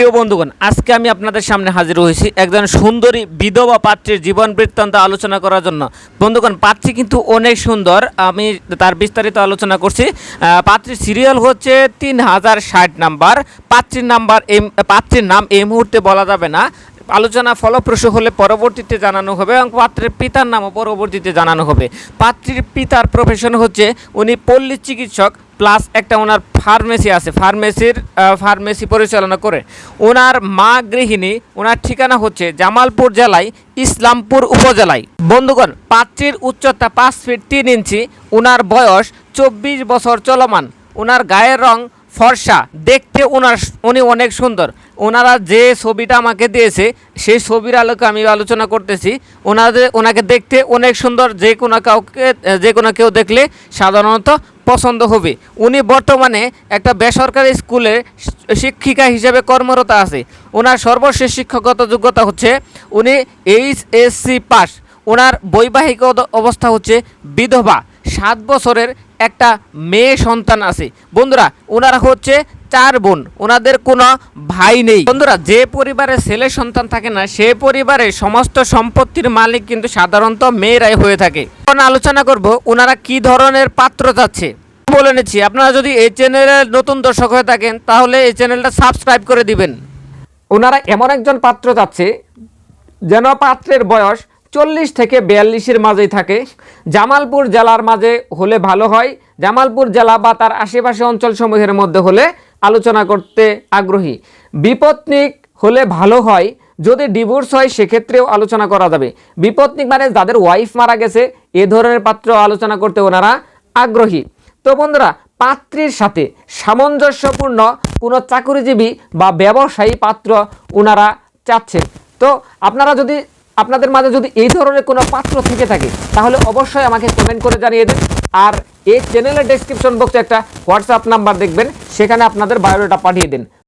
প্রিয় বন্ধুগণ, আজকে আমি আপনাদের সামনে হাজির হয়েছি একজন সুন্দরী বিধবা পাত্রীর জীবন বৃত্তান্ত আলোচনা করার জন্য। বন্ধুগণ, পাত্রী কিন্তু অনেক সুন্দর, আমি তার বিস্তারিত আলোচনা করছি। পাত্রীর সিরিয়াল হচ্ছে তিন হাজার ষাট নাম্বার। পাত্রীর নাম্বার এই পাত্রীর নাম এই মুহূর্তে বলা যাবে না। আলোচনা ফলপ্রসূ হলে পরবর্তীতে জানানো হবে এবং পাত্রের পিতার নামও পরবর্তীতে জানানো হবে। পাত্রীর পিতার প্রফেশন হচ্ছে উনি পল্লী চিকিৎসক। প্লাস একটা ওনার ফার্মেসি আছে, ফার্মেসির ফার্মেসি পরিচালনা করে। ওনার মা গৃহিণী, ওনার ঠিকানা হচ্ছে জামালপুর জেলায়, ইসলামপুর উপজেলায়। বন্ধুগণ পাত্রীর উচ্চতা পাঁচ ফিট তিন ইঞ্চি, ওনার বয়স চব্বিশ বছর চলমান। ওনার গায়ের রং ফর্সা, দেখতে ওনার উনি অনেক সুন্দর। ওনারা যে ছবিটা আমাকে দিয়েছে, সেই ছবির আলোকে আমি আলোচনা করতেছি। ওনাদের, ওনাকে দেখতে অনেক সুন্দর, যে কোনো কাউকে, যে কোনো কেউ দেখলে সাধারণত পছন্দ হবে। উনি বর্তমানে একটা বেসরকারি স্কুলে শিক্ষিকা হিসেবে কর্মরত আছে। ওনার সর্বশেষ শিক্ষাগত যোগ্যতা হচ্ছে, উনি এইচএসসি পাস। ওনার বৈবাহিক অবস্থা হচ্ছে বিধবা। সাত বছরের একটা মেয়ে সন্তান আছে। বন্ধুরা ওনারা হচ্ছে চার বোন। ওনাদের কোনো ভাই নেই। বন্ধুরা, যে পরিবারে ছেলে সন্তান থাকে না, সে পরিবারে সমস্ত সম্পত্তির মালিক কিন্তু সাধারণত মেয়েরাই হয়ে থাকে। এখন আলোচনা করব ওনারা কি ধরনের পাত্র চাচ্ছে। বলে নিচ্ছি, আপনারা যদি এই চ্যানেলের নতুন দর্শক হয়ে থাকেন, তাহলে এই চ্যানেলটা সাবস্ক্রাইব করে দিবেন। ওনারা এমন একজন পাত্র চাচ্ছে, যেন পাত্রের বয়স চল্লিশ থেকে বিয়াল্লিশের মাঝেই থাকে। জামালপুর জেলার মাঝে হলে ভালো হয়। জামালপুর জেলা বা তার আশেপাশে অঞ্চলসমূহের মধ্যে হলে আলোচনা করতে আগ্রহী। বিপত্নিক হলে ভালো হয়। যদি ডিভোর্স হয়, সেক্ষেত্রেও আলোচনা করা যাবে। বিপত্নিক মানে যাদের ওয়াইফ মারা গেছে, এ ধরনের পাত্র আলোচনা করতে ওনারা আগ্রহী। তো বন্ধুরা, পাত্রীর সাথে সামঞ্জস্যপূর্ণ কোনো চাকুরিজীবী বা ব্যবসায়ী পাত্র ওনারা চাচ্ছেন। তো আপনারা যদি আপনাদের মাঝে যদি এই ধরনের কোনো পাত্র থেকে থাকে, তাহলে অবশ্যই আমাকে কমেন্ট করে জানিয়ে দিন। আর এই চ্যানেলের ডেসক্রিপশন বক্সে একটা হোয়াটসঅ্যাপ নাম্বার দেখবেন, সেখানে আপনাদের বায়োডাটা পাঠিয়ে দিন।